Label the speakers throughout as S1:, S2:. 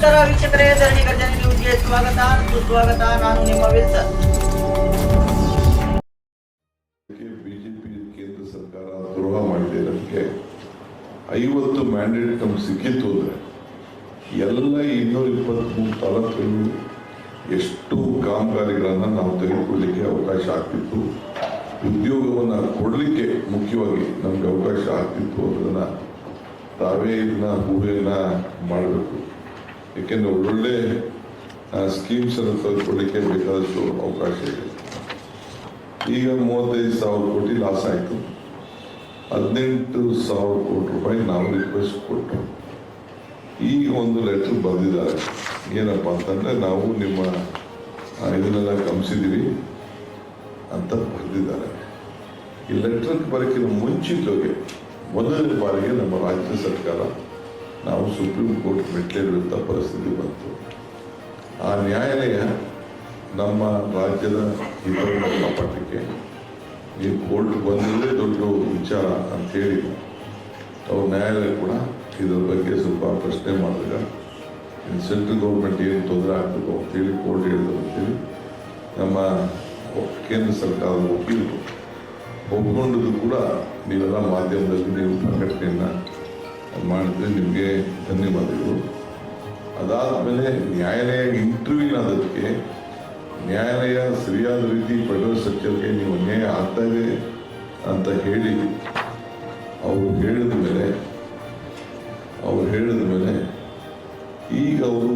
S1: ನಮಸ್ಕಾರ ವೀಕ್ಷಕರೇ ಧರಣಿ ಗರ್ಜನೆ ನ್ಯೂಸ್ಗೆ ಸ್ವಾಗತ ಸುಸ್ವಾಗತ ನಾನು ನಿಮ್ಮ ವಿಲ್ಸನ್
S2: ಬಿಜೆಪಿ ಕೇಂದ್ರ ಸರ್ಕಾರ ದ್ರೋಹ ಮಾಡಿದೆ. ಐವತ್ತು ಮ್ಯಾಂಡೇಟ್ ನಮ್ಗೆ ಸಿಕ್ಕಿತ್ತು ಅಂದ್ರೆ ಎಲ್ಲ ಇನ್ನೂರ ಇಪ್ಪತ್ತ್ಮೂರು ತಾಲೂಕುಗಳು ಎಷ್ಟು ಕಾಮಗಾರಿಗಳನ್ನು ನಾವು ತೆಗೆದುಕೊಳ್ಳಿಕ್ಕೆ ಅವಕಾಶ ಆಗ್ತಿತ್ತು. ಉದ್ಯೋಗವನ್ನು ಕೊಡಲಿಕ್ಕೆ ಮುಖ್ಯವಾಗಿ ನಮ್ಗೆ ಅವಕಾಶ ಆಗ್ತಿತ್ತು ಅದನ್ನು ತಾವೇ ಇದನ್ನ ಹೂವೆನ ಮಾಡಬೇಕು. ಏಕೆಂದರೆ ಒಳ್ಳೊಳ್ಳೆ ಸ್ಕೀಮ್ಸನ್ನು ತೆಗೆದುಕೊಳ್ಳಿಕ್ಕೆ ಬೇಕಾದಷ್ಟು ಅವಕಾಶ ಇದೆ. ಈಗ ಮೂವತ್ತೈದು ಸಾವಿರ ಕೋಟಿ ಲಾಸ್ ಆಯಿತು. ಹದಿನೆಂಟು ಸಾವಿರ ಕೋಟಿ ರೂಪಾಯಿ ನಾವು ರಿಕ್ವೆಸ್ಟ್ ಕೊಟ್ಟರು ಈ ಒಂದು ಲೆಟರ್ ಬರೆದಿದ್ದಾರೆ. ಏನಪ್ಪ ಅಂತಂದರೆ ನಾವು ನಿಮ್ಮ ಇದನ್ನೆಲ್ಲ ಗಮನಿಸಿದ್ದೀವಿ ಅಂತ ಬರೆದಿದ್ದಾರೆ. ಈ ಲೆಟರ್ ಬರೋಕ್ಕಿಂತ ಮುಂಚಿತವಾಗಿ ಮೊದಲನೇ ಬಾರಿಗೆ ನಮ್ಮ ರಾಜ್ಯ ಸರ್ಕಾರ ನಾವು ಸುಪ್ರೀಂ ಕೋರ್ಟ್ ಮೆಟ್ಟಿರುವಂಥ ಪರಿಸ್ಥಿತಿ ಬಂತು. ಆ ನ್ಯಾಯಾಲಯ ನಮ್ಮ ರಾಜ್ಯದ ಹಿತವನ್ನು ಕಾಪಾಡಲಿಕ್ಕೆ ಈ ಕೋರ್ಟ್ ಬಂದಿದ್ದೇ ದೊಡ್ಡ ವಿಚಾರ ಅಂತೇಳಿ ಅವ್ರ ನ್ಯಾಯಾಲಯ ಕೂಡ ಇದರ ಬಗ್ಗೆ ಸ್ವಲ್ಪ ಪ್ರಶ್ನೆ ಮಾಡಿದಾಗ ಸೆಂಟ್ರಲ್ ಗೌರ್ಮೆಂಟ್ ಏನು ತೊಂದರೆ ಆಗಬೇಕು ಅಂತೇಳಿ ಕೋರ್ಟ್ ಹೇಳಿದ್ರು ಅಂತೇಳಿ ನಮ್ಮ ಕೇಂದ್ರ ಸರ್ಕಾರದ ವಕೀಲರು ಒಪ್ಕೊಂಡಿದ್ರು ಕೂಡ ನೀವೆಲ್ಲ ಮಾಧ್ಯಮದಲ್ಲಿ ನೀವು ಪ್ರಕಟಣೆಯನ್ನು ಮಾಡಿದ್ರೆ ನಿಮಗೆ ಧನ್ಯವಾದಗಳು. ಅದಾದಮೇಲೆ ನ್ಯಾಯಾಲಯ ಇಂಟರ್ವ್ಯೂನಾದಕ್ಕೆ ನ್ಯಾಯಾಲಯ ಸರಿಯಾದ ರೀತಿ ಫೆಡರಲ್ ಸ್ಟ್ರಕ್ಚರ್ಗೆ ನೀವು ಅನ್ಯಾಯ ಆಗ್ತಾ ಇದೆ ಅಂತ ಹೇಳಿ, ಅವರು ಹೇಳಿದ ಮೇಲೆ, ಅವರು ಹೇಳಿದ ಮೇಲೆ ಈಗ ಅವರು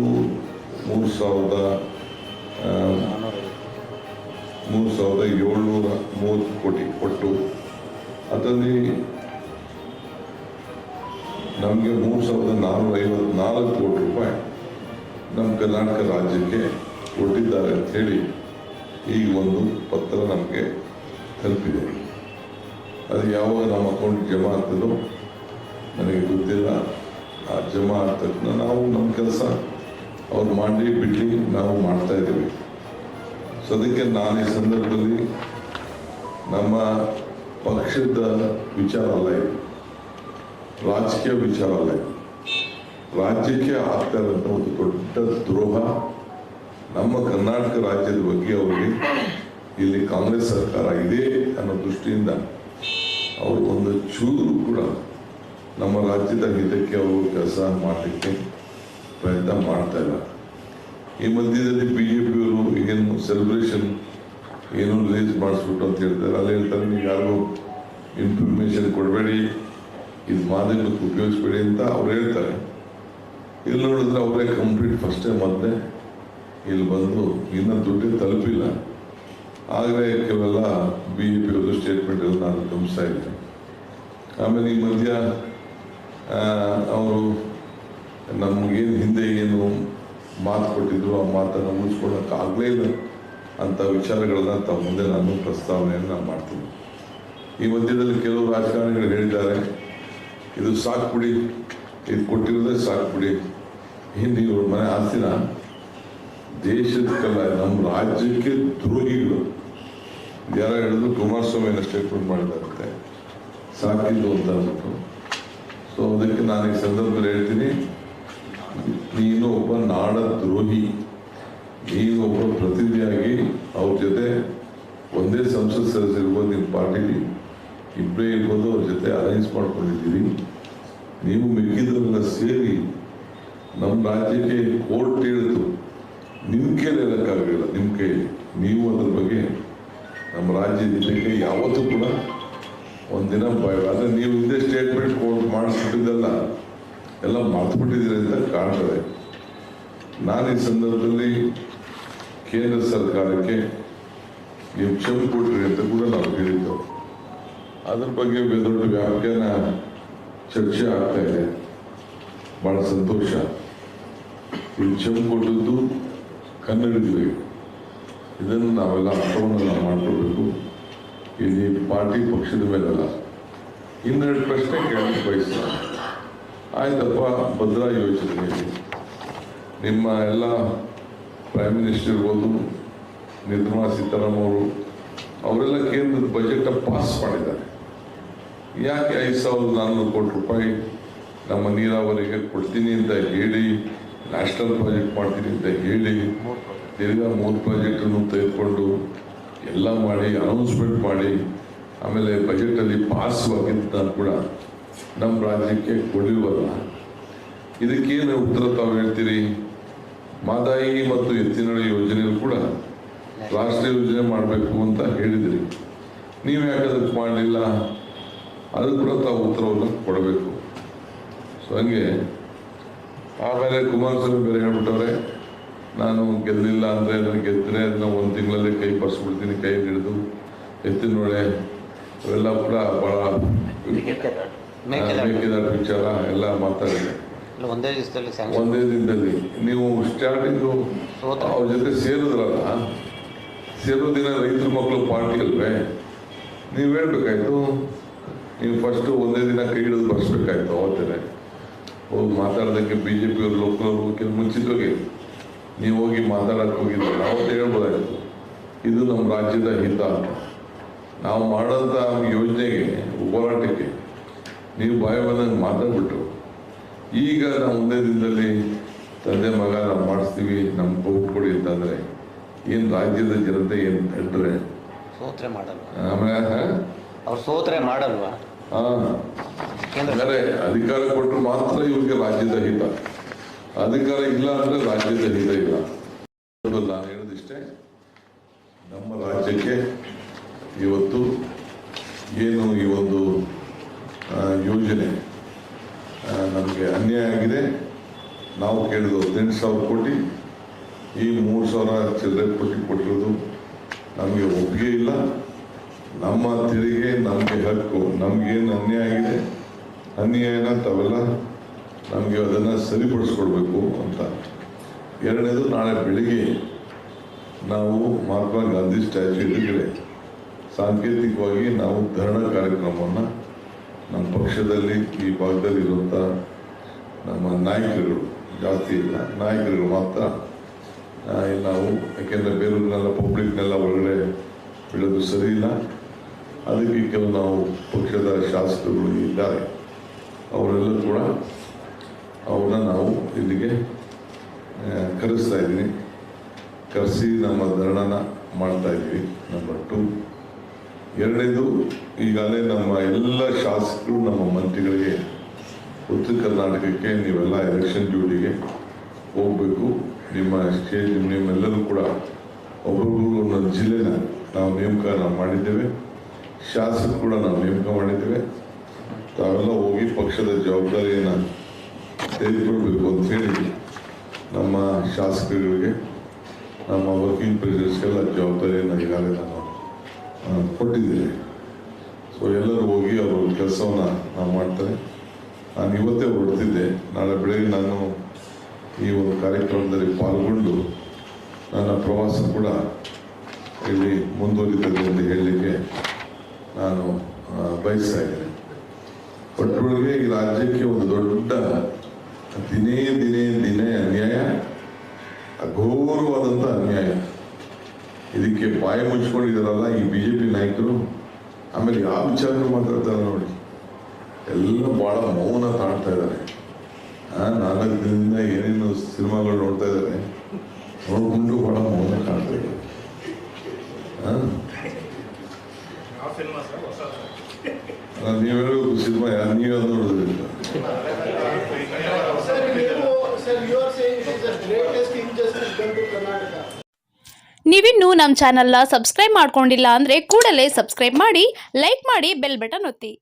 S2: ಮೂರು ಸಾವಿರದ ಮೂರು ಸಾವಿರದ ಏಳ್ನೂರ ಮೂವತ್ತು ಕೋಟಿ ಕೊಟ್ಟು, ಅದರಲ್ಲಿ ನಮಗೆ ಮೂರು ಸಾವಿರದ ನಾನ್ನೂರ ಐವತ್ನಾಲ್ಕು ಕೋಟಿ ರೂಪಾಯಿ ನಮ್ಮ ಕರ್ನಾಟಕ ರಾಜ್ಯಕ್ಕೆ ಕೊಟ್ಟಿದ್ದಾರೆ ಅಂತ ಹೇಳಿ ಈಗ ಒಂದು ಪತ್ರ ನಮಗೆ ತಲುಪಿದೆ ಅದು ಯಾವಾಗ ನಮ್ಮ ಅಕೌಂಟ್ ಜಮಾ ಆಗ್ತದೋ ನನಗೆ ಗೊತ್ತಿಲ್ಲ. ಆ ಜಮಾ ಆದ ನಾವು ನಮ್ಮ ಕೆಲಸ ಅವ್ರು ಮಾಡಿ ಬಿಡಲಿ ನಾವು ಮಾಡ್ತಾ ಇದ್ದೀವಿ. ಸೊ ಅದಕ್ಕೆ ನಾನು ಈ ಸಂದರ್ಭದಲ್ಲಿ ನಮ್ಮ ಪಕ್ಷದ ವಿಚಾರ ಅಲ್ಲ ಇದು ರಾಜಕೀಯ ವಿಚಾರ ಅಲ್ಲ ರಾಜ್ಯಕ್ಕೆ ಆಗ್ತಾರೆ ಒಂದು ದೊಡ್ಡ ದ್ರೋಹ. ನಮ್ಮ ಕರ್ನಾಟಕ ರಾಜ್ಯದ ಬಗ್ಗೆ ಅವರಿಗೆ ಇಲ್ಲಿ ಕಾಂಗ್ರೆಸ್ ಸರ್ಕಾರ ಇದೆ ಅನ್ನೋ ದೃಷ್ಟಿಯಿಂದ ಅವರು ಒಂದು ಚೂರು ಕೂಡ ನಮ್ಮ ರಾಜ್ಯದ ಹಿತಕ್ಕೆ ಅವರು ಕೆಲಸ ಮಾಡಲಿಕ್ಕೆ ಪ್ರಯತ್ನ ಮಾಡ್ತಾ ಇಲ್ಲ. ಈ ಮಧ್ಯದಲ್ಲಿ ಬಿ ಜೆ ಪಿಯವರು ಏನು ಸೆಲೆಬ್ರೇಷನ್ ಏನು ರಿಲೀಸ್ ಮಾಡಿಸ್ಬಿಟ್ಟು ಅಂತ ಹೇಳ್ತಾರೆ. ಅಲ್ಲಿ ಹೇಳ್ತಾರೆ, ನೀವು ಯಾರಿಗೂ ಇನ್ಫಾರ್ಮೇಶನ್ ಕೊಡಬೇಡಿ. ಇದು ಮಾಧ್ಯಮಕ್ಕೆ ಉಪಯೋಗಿಸ್ಬೇಡಿ ಅಂತ ಅವ್ರು ಹೇಳ್ತಾರೆ. ಇಲ್ಲಿ ನೋಡಿದ್ರೆ ಅವರೇ ಕಂಪ್ಲೀಟ್ ಫಸ್ಟ್ ಟೈಮ್ ಮತ್ತೆ ಇಲ್ಲಿ ಬಂದು ಇನ್ನೂ ದುಡ್ಡು ತಲುಪಿಲ್ಲ. ಆದರೆ ಕೆಲವೆಲ್ಲ ಬಿ ಜೆ ಪಿಯವರು ಸ್ಟೇಟ್ಮೆಂಟ್ ಎಲ್ಲ ನಾನು ಗಮನಿಸ್ತಾ ಇದ್ದೆ ಆಮೇಲೆ ಈ ಮಧ್ಯ ಅವರು ನಮಗೇನು ಹಿಂದೆ ಏನು ಮಾತು ಕೊಟ್ಟಿದ್ರು ಆ ಮಾತನ್ನು ಉಳಿಸ್ಕೊಳ್ಳೋಕ್ಕಾಗಲೇ ಇಲ್ಲ ಅಂತ ವಿಚಾರಗಳನ್ನ ತಮ್ಮ ಮುಂದೆ ನಾನು ಪ್ರಸ್ತಾವನೆಯನ್ನು ಮಾಡ್ತೀನಿ. ಈ ಮಧ್ಯದಲ್ಲಿ ಕೆಲವು ರಾಜಕಾರಣಿಗಳು ಹೇಳಿದ್ದಾರೆ. ಇದು ಸಾಕು ಪುಡಿ ಇದು ಕೊಟ್ಟಿರೋದೇ ಸಾಕು ಪುಡಿ ಹಿಂದೆ ಇವ್ರ ಮನೆ ಆಸ್ತಿನ ದೇಶಕ್ಕಲ್ಲ ನಮ್ಮ ರಾಜ್ಯಕ್ಕೆ ದ್ರೋಹಿಗಳು. ಯಾರ ಹೇಳಿದ್ರು ಕುಮಾರಸ್ವಾಮಿನ ಸ್ಟೇಟ್ಮೆಂಟ್ ಮಾಡಿದಾರಂತೆ ಸಾಕಿದ್ದು ಅಂತ ಅಂದ್ಬಿಟ್ಟು. ಸೊ ಅದಕ್ಕೆ ನಾನು ಈ ಸಂದರ್ಭದಲ್ಲಿ ಹೇಳ್ತೀನಿ, ನೀನು ಒಬ್ಬ ನಾಡ ದ್ರೋಹಿ. ನೀನು ಒಬ್ಬ ಪ್ರತಿನಿಧಿಯಾಗಿ ಅವ್ರ ಜೊತೆ ಒಂದೇ ಸಂಸತ್ ಸದಸ್ಯರಿರ್ಬೋದು ನಿಮ್ಮ ಪಾರ್ಟಿಲಿ. ಇಬ್ಬರೇ ಇರ್ಬೋದು, ಅವ್ರ ಜೊತೆ ಅರೇಂಜ್ ಮಾಡ್ಕೊಂಡಿದ್ದೀರಿ ನೀವು ಮಿಕ್ಕಿದ್ರೆಲ್ಲ ಸೇರಿ ನಮ್ಮ ರಾಜ್ಯಕ್ಕೆ ಕೋರ್ಟ್ ಹೇಳಿತು. ನಿಮ್ಮ ಕೈಯಲ್ಲಿ ಹೇಳೋಕ್ಕಾಗಲಿಲ್ಲ ನಿಮ್ಮ ಕೈ ನೀವು ಅದ್ರ ಬಗ್ಗೆ ನಮ್ಮ ರಾಜ್ಯದ ಜೊತೆಗೆ ಯಾವತ್ತೂ ಕೂಡ ಒಂದಿನ ಭಯ. ಆದರೆ ನೀವು ಹಿಂದೆ ಸ್ಟೇಟ್ಮೆಂಟ್ ಕೋರ್ಟ್ ಮಾಡಿಸ್ಬಿಟ್ಟಿದ್ದೆಲ್ಲ, ಎಲ್ಲ ಮರ್ತುಬಿಟ್ಟಿದ್ದೀರಿ ಅಂತ ಕಾಣ್ತದೆ. ನಾನು ಈ ಸಂದರ್ಭದಲ್ಲಿ ಕೇಂದ್ರ ಸರ್ಕಾರಕ್ಕೆ ನೀವು ಕ್ಷಮೆ ಕೊಟ್ಟಿರಿ ಅಂತ ಕೂಡ ನಾವು ಹೇಳಿದ್ದೆವು. ಅದ್ರ ಬಗ್ಗೆ ದೊಡ್ಡ ವ್ಯಾಖ್ಯಾನ ಚರ್ಚೆ ಆಗ್ತಾ ಇದೆ. ಬಹಳ ಸಂತೋಷ. ಈ ಕ್ಷಮೆ ಕೊಟ್ಟದ್ದು ಕನ್ನಡಿಗರಿಗೆ. ಇದನ್ನು ನಾವೆಲ್ಲ ಅರ್ಥವನ್ನು ಮಾಡ್ಕೋಬೇಕು ಇಲ್ಲಿ ಪಾರ್ಟಿ ಪಕ್ಷದ ಮೇಲಲ್ಲ. ಇನ್ನೆರಡು ಪ್ರಶ್ನೆ ಕೇಳಕ್ಕೆ ಬಯಸ್ತಾರೆ. ಆಯ್ತಪ್ಪ, ಭದ್ರಾ ಯೋಜನೆಯಲ್ಲಿ. ನಿಮ್ಮ ಎಲ್ಲ ಪ್ರೈಮ್ ಮಿನಿಸ್ಟರ್ ಇರ್ಬೋದು, ನಿರ್ಮಲಾ ಸೀತಾರಾಮ್ ಅವರು ಅವರೆಲ್ಲ ಕೇಂದ್ರದ ಬಜೆಟ್ ಪಾಸ್ ಮಾಡಿದ್ದಾರೆ. ಯಾಕೆ ಐದು ಸಾವಿರದ ನಾನ್ನೂರು ಕೋಟಿ ರೂಪಾಯಿ ನಮ್ಮ ನೀರಾವರಿಗೆ ಕೊಡ್ತೀನಿ ಅಂತ ಹೇಳಿ ನ್ಯಾಷನಲ್ ಪ್ರಾಜೆಕ್ಟ್ ಮಾಡ್ತೀನಿ ಅಂತ ಹೇಳಿ ತಿರ್ಗಾ ಮೂರು ಪ್ರಾಜೆಕ್ಟನ್ನು ತೆಗೆದುಕೊಂಡು ಎಲ್ಲ ಮಾಡಿ ಅನೌನ್ಸ್ಮೆಂಟ್ ಮಾಡಿ, ಆಮೇಲೆ ಬಜೆಟಲ್ಲಿ ಪಾಸ್ ಆಗಿದ್ದ ಕೂಡ ನಮ್ಮ ರಾಜ್ಯಕ್ಕೆ ಕೊಡಿಲ್ವಲ್ಲ. ಇದಕ್ಕೇನು ಉತ್ತರ ತಾವು ಹೇಳ್ತೀರಿ? ಮಾದಾಯಿ ಮತ್ತು ಎತ್ತಿನಹೊಳೆ ಯೋಜನೆಯೂ ಕೂಡ ರಾಷ್ಟ್ರೀಯ ಯೋಜನೆ ಮಾಡಬೇಕು ಅಂತ ಹೇಳಿದಿರಿ. ನೀವು ಯಾಕೆ ಅದಕ್ಕೆ ಮಾಡಲಿಲ್ಲ? ಅದು ಕೂಡ ತಾವು ಉತ್ತರವನ್ನು ಕೊಡಬೇಕು. ಸೊ ಹಂಗೆ ಆಮೇಲೆ ಕುಮಾರಸ್ವಾಮಿ ಬೇರೆ ಹೇಳ್ಬಿಟ್ಟವ್ರೆ ನಾನು ಗೆಲ್ಲಿಲ್ಲ ಅಂದರೆ ನಾನು ಗೆದ್ದರೆ ಅದನ್ನ ಒಂದು ತಿಂಗಳಲ್ಲಿ ಕೈ ಬರ್ಸ್ಬಿಡ್ತೀನಿ ಕೈ ಹಿಡಿದು ಎತ್ತಿನೊಳೆ ಅವೆಲ್ಲ ಕೂಡ ಭಾಳ
S3: ಬೇಕಿದ್ದ
S2: ಬೇಕಿದ ವಿಚಾರ ಎಲ್ಲ ಮಾತಾಡಿದೆ.
S3: ಒಂದೇ
S2: ದಿನದಲ್ಲಿ ನೀವು ಸ್ಟಾರ್ಟಿಂಗು. ಅವ್ರ ಜೊತೆ ಸೇರಿದ್ರಲ್ಲ ಸೇರೋ ದಿನ ರೈತರ ಮಕ್ಕಳು ಪಾರ್ಟಿ ಅಲ್ವೇ? ನೀವು ಹೇಳ್ಬೇಕಾಯ್ತು, ನೀವು ಫಸ್ಟ್ ಒಂದೇ ದಿನ ಕೈ ಹಿಡಿದು ಬರ್ಸ್ಬೇಕಾಯ್ತು ಅವತ್ತೇ ಹೋಗಿ ಮಾತಾಡೋದಕ್ಕೆ ಬಿ ಜೆ ಪಿಯವ್ರು ಲೋಕಲವರು ಕೆಲವು ಮುಂಚಿತವಾಗಿ ನೀವು ಹೋಗಿ ಮಾತಾಡಕ್ಕೆ ಹೋಗಿದ್ರಲ್ಲ ಅವತ್ತು ಹೇಳ್ಬೋದಾಯ್ತು. ಇದು ನಮ್ಮ ರಾಜ್ಯದ ಹಿತ ನಾವು ಮಾಡೋಂಥ ಯೋಜನೆಗೆ, ಹೋರಾಟಕ್ಕೆ ನೀವು ಬಾಯಿ ಬಂದಂಗೆ ಮಾತಾಡ್ಬಿಟ್ರು. ಈಗ ನಾವು ಒಂದೇ ದಿನದಲ್ಲಿ ತಂದೆ ಮಗ ನಾವು ಮಾಡಿಸ್ತೀವಿ ನಮ್ಮ ಬಹು ಕೊಡಿ ಅಂತಂದರೆ ಏನು ರಾಜ್ಯದ ಜನತೆ ಏನು ಹೇಳ್ತಾರೆ?
S3: ಸೋತ್ರೆ ಮಾಡಲ್ವಾ?
S2: ಆಮೇಲೆ
S3: ಅವ್ರು ಸೋತ್ರೆ ಮಾಡಲ್ವಾ? ಕೇಂದ್ರ
S2: ಅಧಿಕಾರ ಕೊಟ್ಟರು ಮಾತ್ರ ಇವ್ರಿಗೆ ರಾಜ್ಯದ ಹಿತ. ಅಧಿಕಾರ ಇಲ್ಲ ಅಂದ್ರೆ ರಾಜ್ಯದ ಹಿತ ಇಲ್ಲ. ನಾನು ಹೇಳೋದಿಷ್ಟೇ ನಮ್ಮ ರಾಜ್ಯಕ್ಕೆ ಇವತ್ತು ಏನು ಈ ಒಂದು ಯೋಜನೆ ನಮಗೆ ಅನ್ಯಾಯ ಆಗಿದೆ. ನಾವು ಕೇಳಿದ ಹದಿನೆಂಟು ಸಾವಿರ ಕೋಟಿ ಈ ಮೂರು ಸಾವಿರ ಚಿಲ್ಲರೆ ಕೋಟಿ ಕೊಟ್ಟಿರೋದು ನಮಗೆ ಒಪ್ಪಿಗೆ ಇಲ್ಲ. ನಮ್ಮ ತೆರಿಗೆ, ನಮಗೆ ಹಕ್ಕು, ನಮಗೇನು ಅನ್ಯಾಯ ಆಗಿದೆ? ಅನ್ಯಾಯನ ತಾವೆಲ್ಲ ನಮಗೆ ಅದನ್ನು ಸರಿಪಡಿಸ್ಕೊಡ್ಬೇಕು ಅಂತ. ಎರಡನೇದು, ನಾಳೆ ಬೆಳಿಗ್ಗೆ ನಾವು ಮಹಾತ್ಮ ಗಾಂಧಿ ಸ್ಟ್ಯಾಚ್ಯೂ ಎದುರುಗಡೆ ಸಾಂಕೇತಿಕವಾಗಿ ನಾವು ಧರಣಾ ಕಾರ್ಯಕ್ರಮವನ್ನು ನಮ್ಮ ಪಕ್ಷದಲ್ಲಿ, ಈ ಭಾಗದಲ್ಲಿ ಇರುವಂಥ ನಮ್ಮ ನಾಯಕರುಗಳು ಜಾಸ್ತಿ ಇಲ್ಲ, ನಾಯಕರುಗಳು ಮಾತ್ರ ನಾವು, ಯಾಕೆಂದರೆ ಬೇರೆಯವ್ರನ್ನೆಲ್ಲ ಪಬ್ಲಿಕ್ನೆಲ್ಲ ಒಳಗಡೆ ಬಿಡೋದು ಸರಿ ಇಲ್ಲ. ಅದಕ್ಕೆ ಕೆಲವು ನಾವು ಪಕ್ಷದ ಶಾಸಕರುಗಳು ಇದ್ದಾರೆ. ಅವರೆಲ್ಲ ಕೂಡ ಅವ್ರನ್ನ ನಾವು ಇಲ್ಲಿಗೆ ಕರೆಸ್ತಾ ಇದ್ದೀನಿ. ಕರೆಸಿ ನಮ್ಮ ಧರಣನ ಮಾಡ್ತಾ ಇದ್ವಿ ನಂಬರ್ ಟು ಎರಡನೇದು, ಈಗಾಗಲೇ ನಮ್ಮ ಎಲ್ಲ ಶಾಸಕರು, ನಮ್ಮ ಮಂತ್ರಿಗಳಿಗೆ, ಉತ್ತರ ಕರ್ನಾಟಕಕ್ಕೆ ನೀವೆಲ್ಲ ಎಲೆಕ್ಷನ್ ಡ್ಯೂಟಿಗೆ ಹೋಗಬೇಕು. ನಿಮ್ಮ ಸ್ಟೇಜ್ ನಿಮ್ಮೆಲ್ಲರೂ ಕೂಡ ಒಬ್ಬೊಬ್ಬರು ಒಂದೊಂದು ಜಿಲ್ಲೆನ ನಾವು ನೇಮಕ ನಾವು ಮಾಡಿದ್ದೇವೆ. ಶಾಸಕರು ಕೂಡ ನಾವು ನೇಮಕ ಮಾಡಿದ್ದೇವೆ. ತಾವೆಲ್ಲ ಹೋಗಿ ಪಕ್ಷದ ಜವಾಬ್ದಾರಿಯನ್ನು ತೆಗೆದುಕೊಳ್ಬೇಕು ಅಂತ ಹೇಳಿ ನಮ್ಮ ಶಾಸಕರುಗಳಿಗೆ, ನಮ್ಮ ವರ್ಕಿಂಗ್ ಪ್ರೆಸಿಡೆಂಟ್ಸ್ಗೆಲ್ಲ ಜವಾಬ್ದಾರಿಯನ್ನು ಈಗಾಗಲೇ ನಾನು ಕೊಟ್ಟಿದ್ದೇನೆ. ಸೊ ಎಲ್ಲರೂ ಹೋಗಿ ಅವರು ಕೆಲಸವನ್ನು ನಾವು ಮಾಡ್ತಾರೆ. ನಾನು ಇವತ್ತೇ ಹೊರಡ್ತಿದ್ದೆ. ನಾಳೆ ಬೆಳಗ್ಗೆ ನಾನು ಈ ಒಂದು ಕಾರ್ಯಕ್ರಮದಲ್ಲಿ ಪಾಲ್ಗೊಂಡು ನನ್ನ ಪ್ರವಾಸ ಕೂಡ ಇಲ್ಲಿ ಮುಂದುವರಿತದೆ ಅಂತ ಹೇಳಲಿಕ್ಕೆ ನಾನು ಬಯಸ್ತಾ ಇದ್ದೇನೆ. ಒಟ್ಟೊಳಗೆ ಈ ರಾಜ್ಯಕ್ಕೆ ಒಂದು ದೊಡ್ಡ ದಿನೇ ದಿನೇ ದಿನೇ ಅನ್ಯಾಯ ಅಘೋರವಾದಂಥ ಅನ್ಯಾಯ. ಇದಕ್ಕೆ ಬಾಯ ಮುಚ್ಕೊಂಡಿದ್ದಾರಲ್ಲ ಈ ಬಿ ಜೆ ಪಿ ನಾಯಕರು. ಆಮೇಲೆ ಯಾವ ವಿಚಾರ ಮಾತಾಡ್ತಾರೆ ನೋಡಿ. ಎಲ್ಲ ಭಾಳ ಮೌನ ತಾಳ್ತಾ ಇದ್ದಾರೆ. ನಾಲ್ಕು ದಿನದಿಂದ ಏನೇನು ಸಿನಿಮಾಗಳು ನೋಡ್ತಾ ಇದ್ದಾರೆ ನೋಡ್ಕೊಂಡು ಬಹಳ ಮೌನ ಕಾಣ್ತಾ ಇದ್ದಾರೆ ಆ? ಅಲ್ಲ, ನೀವು ಹೇಳಬೇಕು ಸಿನಿಮಾ ಯಾರು ನೀವು
S4: done to
S5: ನೀವಿನ್ನೂ ನಮ್ಮ ಚಾನಲ್ನ ಸಬ್ಸ್ಕ್ರೈಬ್ ಮಾಡ್ಕೊಂಡಿಲ್ಲ ಅಂದರೆ ಕೂಡಲೇ ಸಬ್ಸ್ಕ್ರೈಬ್ ಮಾಡಿ ಲೈಕ್ ಮಾಡಿ ಬೆಲ್ ಬಟನ್ ಒತ್ತಿ.